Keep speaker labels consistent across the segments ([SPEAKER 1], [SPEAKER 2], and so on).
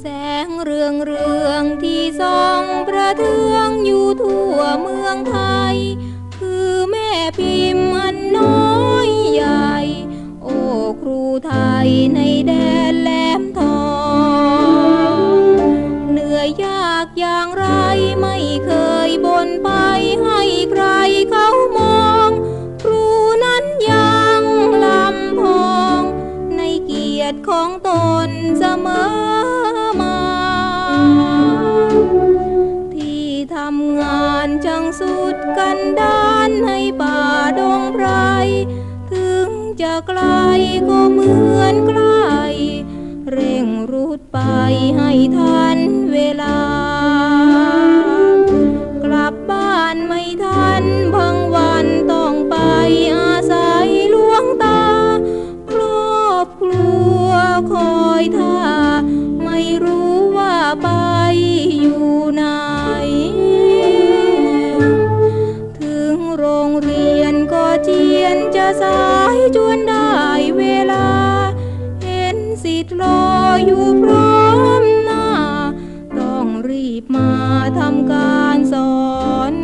[SPEAKER 1] แสงเรืองเรืองที่ส่องประเทืองอยู่ทั่วเมืองไทย คือแม่พิมมันน้อยใหญ่ โอ้ครูไทยใน ติของตนเสมอมา ที่ทำงานจังสุดกันดานให้ป่าดงไพรถึงจะไกลก็เหมือนใกล้เร่งรุดไปให้ทัน สายจวนได้เวลา เห็นสิทธิ์รออยู่พร้อมหน้า ต้องรีบมาทำการสอน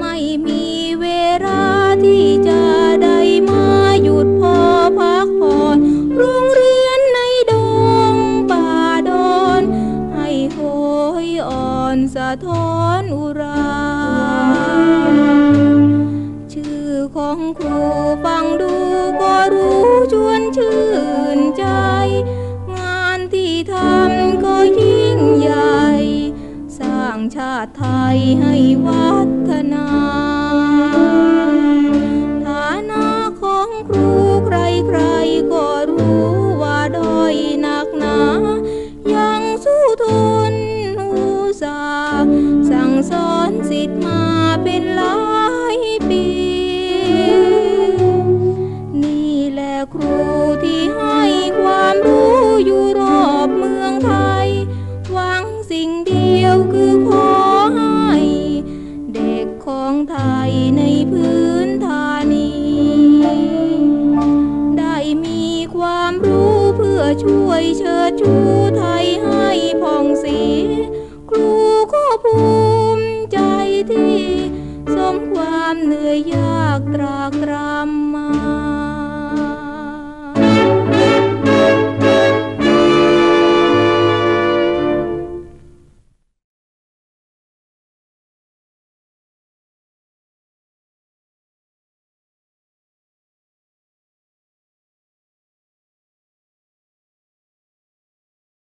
[SPEAKER 1] ไม่มีเวลาที่จะได้มาหยุดพอพักผ่อนโรงเรียนในดงป่าดอน ให้โหยอ่อนสะท้อนอุรา ติไทยให้วัฒนาฐานะของครูใครใครก็รู้ว่าด้อยหนักหนา ยังสู้ทนอุตสาห์สั่งสอนสิทธิ์มา ในพื้นธานี ได้มีความรู้เพื่อช่วยเชิดชูไทยให้ผ่องสี